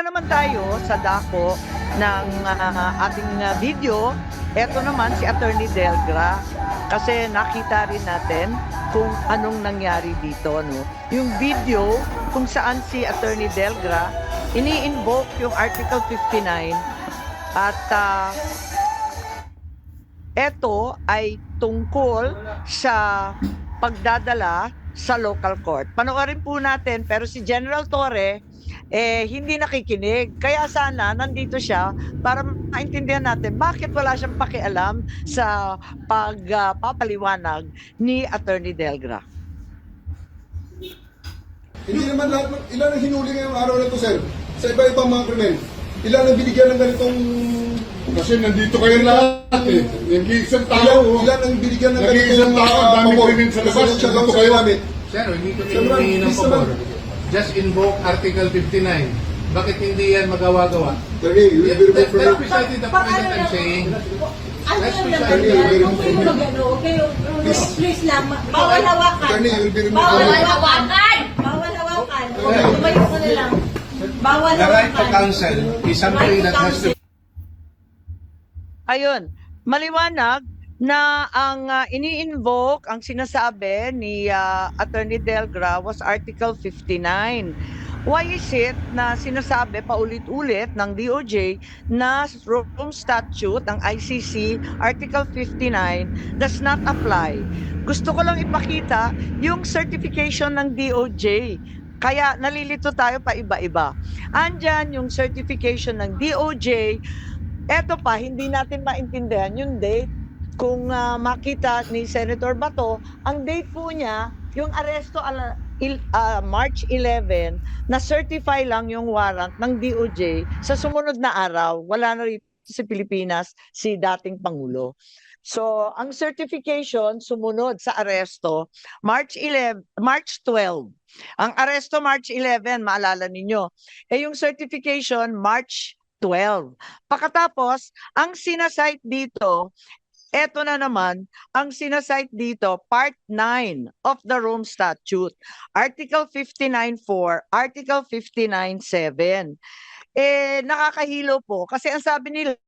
na naman tayo sa dako ng ah, ating ah, video. Ito naman si Attorney Delgra kasi nakita rin natin kung anong nangyari dito. No? Yung video kung saan si Attorney Delgra ini-invoke yung Article 59 at ah, ito ay tungkol sa pagdadala sa local court. Panoorin po natin pero si General Torre eh hindi nakikinig. Kaya sana nandito siya para maintindihan natin bakit wala siyang pakialam sa pagpapaliwanag ni Attorney Delgra. Hindi naman lahat, ilan ang hinuli ngayong araw na to, sir? Sa iba-ibang mga krimen. Ilan ang binigyan ng ganitong... Kasi nandito kayo lahat eh. Nag-iisang tao. oh. ilan ang binigyan ng Nag-iisang tao, ah, dami krimen sa labas. Nandito kayo. sir, hindi ko Sir, humingi ng pabor. naman. Just invoke Article 59. Bakit hindi yan magawa-gawa? Attorney, you will be That's the- precisely the point that I'm saying. Ano Let's yung fair. yan? Huwag kayo mag-ano, kayo, please lang, bawal hawakan. Bawal hawakan! Bawal hawakan. Tumayo ko na lang. Bawal The right to hawakan. counsel is something that has to Ayun, maliwanag na ang ah, ini-invoke, ang sinasabi ni ah, Attorney Delgra was Article 59. Why is it na sinasabi paulit-ulit ng DOJ na Rome Statute ng ICC Article 59 does not apply? Gusto ko lang ipakita yung certification ng DOJ. Kaya nalilito tayo pa iba-iba. Andyan yung certification ng DOJ Eto pa, hindi natin maintindihan yung date. Kung ah, makita ni Senator Bato, ang date po niya, yung aresto ala, il, ah, March 11, na certify lang yung warrant ng DOJ sa sumunod na araw. Wala na rito sa Pilipinas si dating Pangulo. So, ang certification sumunod sa aresto March 11, March 12. Ang aresto March 11, maalala ninyo. Eh yung certification March 12. Pakatapos, ang sinasite dito, eto na naman, ang sinasite dito, Part 9 of the Rome Statute, Article 59.4, Article 59.7. Eh, nakakahilo po kasi ang sabi nila,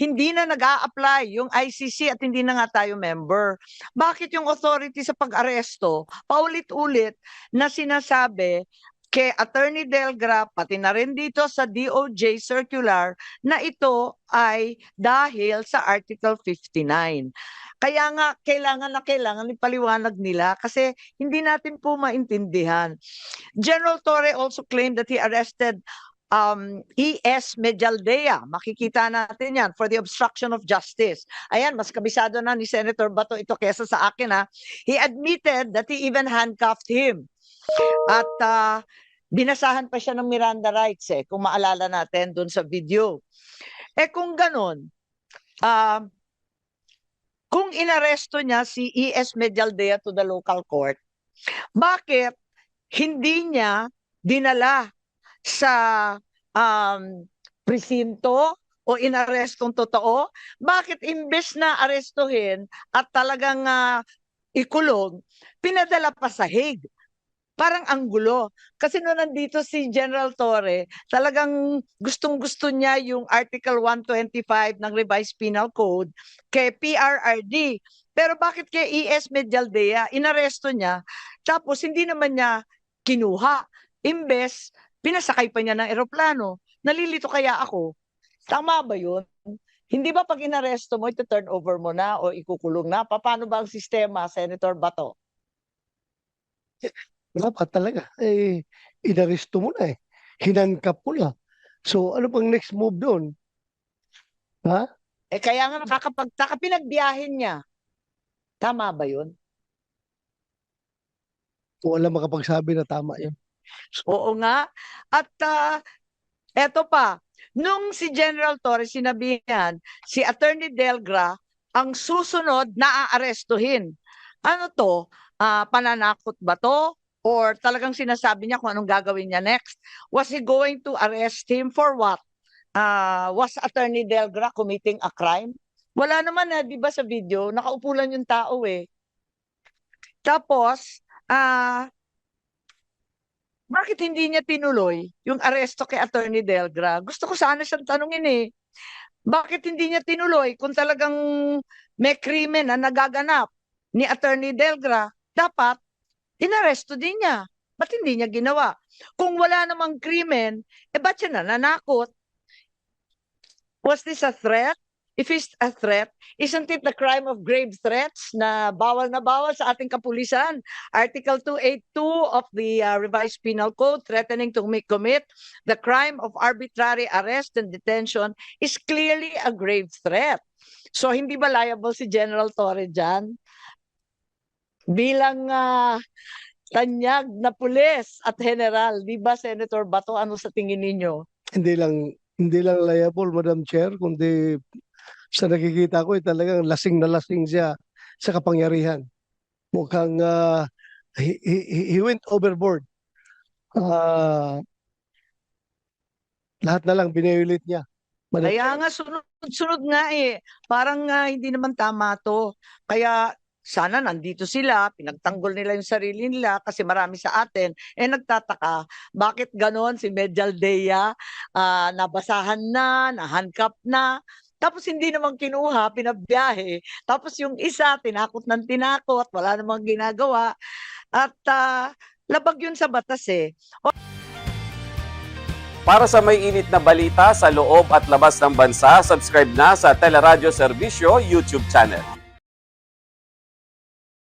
hindi na nag apply yung ICC at hindi na nga tayo member. Bakit yung authority sa pag-aresto, paulit-ulit na sinasabi kay Attorney Delgra, pati na rin dito sa DOJ circular, na ito ay dahil sa Article 59. Kaya nga, kailangan na kailangan ipaliwanag nila kasi hindi natin po maintindihan. General Torre also claimed that he arrested um, E.S. Medialdea. Makikita natin yan for the obstruction of justice. Ayan, mas kabisado na ni Senator Bato ito kesa sa akin ha. He admitted that he even handcuffed him. At ah, binasahan pa siya ng Miranda rights eh, kung maalala natin dun sa video. Eh kung ganun, ah, kung inaresto niya si E.S. Medialdea to the local court, bakit hindi niya dinala sa um, presinto o inarestong totoo? Bakit imbes na arestuhin at talagang ah, ikulong, pinadala pa sa Hague? Parang ang gulo. Kasi noon nandito si General Torre, talagang gustong-gusto niya yung Article 125 ng Revised Penal Code kay PRRD. Pero bakit kay ES Medialdea, inaresto niya, tapos hindi naman niya kinuha. Imbes, pinasakay pa niya ng eroplano. Nalilito kaya ako. Tama ba yun? Hindi ba pag inaresto mo, ito turn over mo na o ikukulong na? Pa- Paano ba ang sistema, Senator Bato? Dapat talaga. Eh, inaresto mo na eh. Hinankap mo na. So, ano pang next move doon? Ha? Eh kaya nga nakakapagtaka, pinagbiyahin niya. Tama ba yun? O alam makapagsabi na tama yun. Oo nga. At ah, eto pa, nung si General Torres sinabihan, si Attorney Delgra ang susunod na aarestuhin. Ano to? Ah, pananakot ba to? Or talagang sinasabi niya kung anong gagawin niya next? Was he going to arrest him for what? Ah, was Attorney Delgra committing a crime? Wala naman na, di ba sa video, nakaupo lang yung tao eh. Tapos, ah, bakit hindi niya tinuloy yung aresto kay Attorney Delgra? Gusto ko sana siyang tanungin eh. Bakit hindi niya tinuloy kung talagang may krimen na nagaganap ni Attorney Delgra? Dapat inaresto din niya. Ba't hindi niya ginawa? Kung wala namang krimen, eh ba't siya nananakot? Was this a threat? If it's a threat, isn't it the crime of grave threats na bawal na bawal sa ating kapulisan? Article 282 of the uh, revised penal code threatening to commit the crime of arbitrary arrest and detention is clearly a grave threat. So hindi ba liable si General Torre dyan? Bilang ah, tanyag na pulis at general, di ba Senator Bato, ano sa tingin ninyo? Hindi lang hindi lang liable, Madam Chair, kundi sa nakikita ko, eh, talagang lasing na lasing siya sa kapangyarihan. Mukhang ah, he, he, he went overboard. Ah, lahat na lang binayulit niya. Madam Kaya nga sunod-sunod nga eh. Parang nga hindi naman tama to. Kaya sana nandito sila, pinagtanggol nila yung sarili nila kasi marami sa atin. Eh nagtataka, bakit ganon si Medjaldea ah, nabasahan na, nahandcuff na, tapos hindi naman kinuha, pinabiyahe. Tapos yung isa, tinakot ng tinakot, wala namang ginagawa. At ah, labag yun sa batas eh. Para sa may init na balita sa loob at labas ng bansa, subscribe na sa Teleradyo Serbisyo YouTube channel.